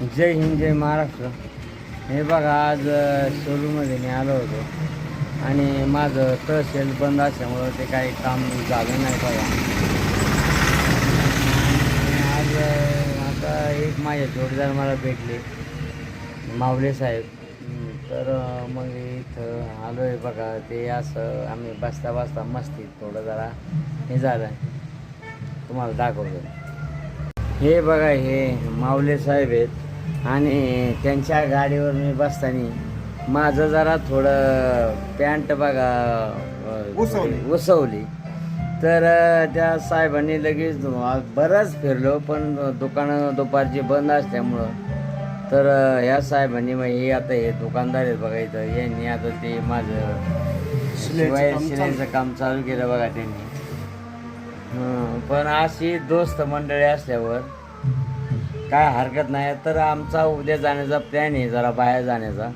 जय हिंद जय महाराष्ट्र. हे बघा आज शोरूममध्ये मी आलो होतो. आणि माझं तहसील बंद असल्यामुळं ते काही काम झालं नाही बघा. आज आता एक माझे जोडीदार मला भेटले मावले साहेब. तर मग इथं आलो आहे बघा. ते असं आम्ही बसता बसता मस्तीत थोडं जरा हे झालं. तुम्हाला दाखवतो. हे बघा हे माऊले साहेब आहेत. आणि त्यांच्या गाडीवर मी बसताना माझं जरा थोडं पॅन्ट बघा उसवली. उसवली. तर त्या साहेबांनी लगेच बरंच फिरलो पण दुकानं दुपारची बंद असल्यामुळं. तर ह्या साहेबांनी मग हे आता हे दुकानदार आहेत बघा इथं यांनी आता ते माझं शिलाईचं शिवाय काम शिलाईचं काम चालू केलं बघा त्यांनी. पण अशी दोस्त मंडळी असल्यावर काय हरकत नाही. तर आमचा उद्या जाण्याचा प्लॅन आहे जरा बाहेर जाण्याचा.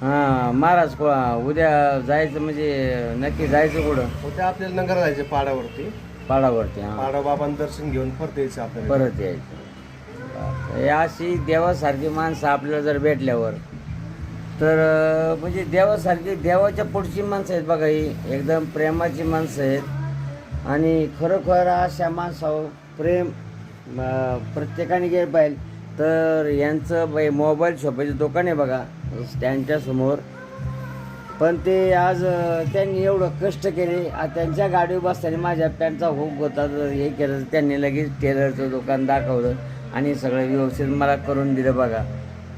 हां महाराज को उद्या जायचं म्हणजे नक्की जायचं कुठं? उद्या आपल्याला नगर जायचे पाडावरती. पाडावरती हां. दर्शन घेऊन परत यायचं आपल्याला. परत यायचं. हे अशी देवासारखी माणसं आपल्याला जर भेटल्यावर तर अं, म्हणजे देवासारखी देवाच्या पुढची माणसं आहेत बघा ही. एकदम प्रेमाची माणसं आहेत. आणि खरोखर अशा माणसावर प्रेम प्रत्येकाने गेलं पाहिजे. तर यांचं बाई मोबाईल शॉपचं दुकान आहे बघा स्टँडच्या समोर. पण ते आज त्यांनी एवढं कष्ट केले. त्यांच्या गाडीवर बसताना माझ्या पॅन्टचा हुक होता तर हे केलं त्यांनी लगेच टेलरचं दुकान दाखवलं आणि सगळं व्यवस्थित मला करून दिलं बघा.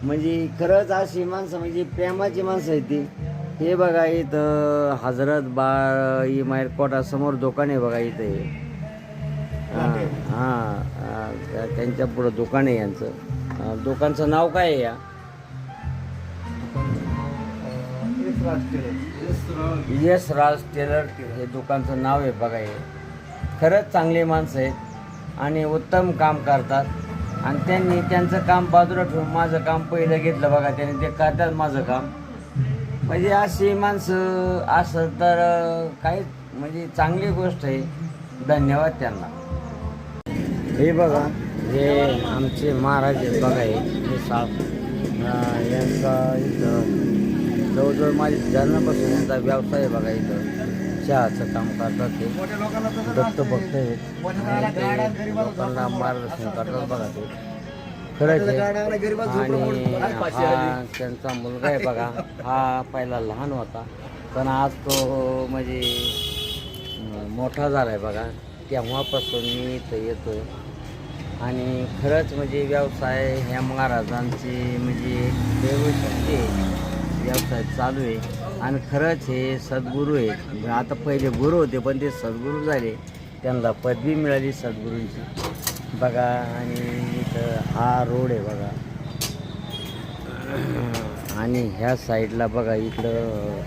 म्हणजे खरंच अशी माणसं म्हणजे प्रेमाची माणसं आहे ती. हे बघा इथं हजरत बा ई मायर कोटासमोर दुकान आहे बघा इथं हे. हां हां त्यांच्या पुढं दुकान आहे यांचं. दुकानचं नाव काय आहे या? यस राज टेलर हे दुकानचं नाव आहे बघा हे. खरंच चांगले माणसं आहेत आणि उत्तम काम करतात. आणि त्यांनी त्यांचं काम बाजूला ठेवून माझं काम पहिलं घेतलं बघा त्यांनी ते करतात माझं काम. म्हणजे अशी माणसं असं तर काहीच काही म्हणजे चांगली गोष्ट आहे. धन्यवाद त्यांना. हे बघा हे आमचे महाराज आहेत बघा हे हे साप. यांचा इथं जवळजवळ माझी जन्मापासून यांचा व्यवसाय आहे बघा इथं. चहाचं काम करतात ते. दत्त भक्त आहेत. आणि ते लोकांना मार्गदर्शन करतात बघा ते. खरंच आणि त्यांचा मुलगा आहे बघा. हा पहिला लहान होता. पण आज तो म्हणजे मोठा झाला आहे बघा. तेव्हापासून मी इथं येतो आणि खरंच म्हणजे व्यवसाय ह्या महाराजांची म्हणजे देवशक्ती आहे. व्यवसाय चालू आहे. आणि खरंच हे सद्गुरू आहेत. म्हणजे आता पहिले गुरु होते पण ते सद्गुरू झाले. त्यांना पदवी मिळाली सद्गुरूंची. बघा आणि इथं हा रोड आहे बघा. आणि ह्या साईडला बघा इथलं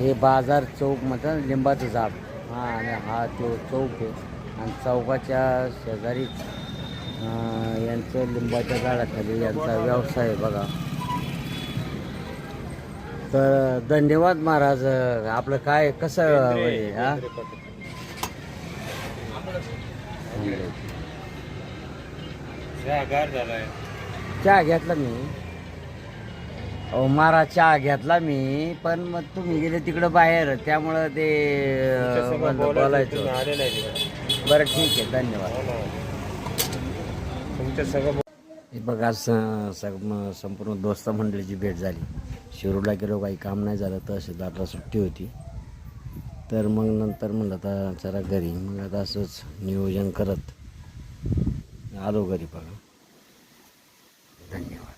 हे बाजार चौक म्हणतात लिंबाचं झाड. हा आणि हा तो चौक आहे. आणि चौकाच्या शेजारीच यांचं लिंबाच्या झाडाखाली यांचा व्यवसाय आहे बघा. तर धन्यवाद महाराज आपलं काय कसं म्हणजे हा? चहा घेतला मी. अहो महाराज चहा घेतला मी पण मग तुम्ही गेले तिकडं बाहेर त्यामुळं ते बोलायचं बरं ठीक आहे धन्यवाद. तुमच्या सगळं हे बघा आज सग संपूर्ण दोस्त मंडळीची भेट झाली. शिरूरला गेलो काही काम नाही झालं तहसीलदारला सुट्टी होती. तर मग नंतर म्हणलं आता जरा घरी मग आता असंच नियोजन करत आलो घरी बघा. धन्यवाद.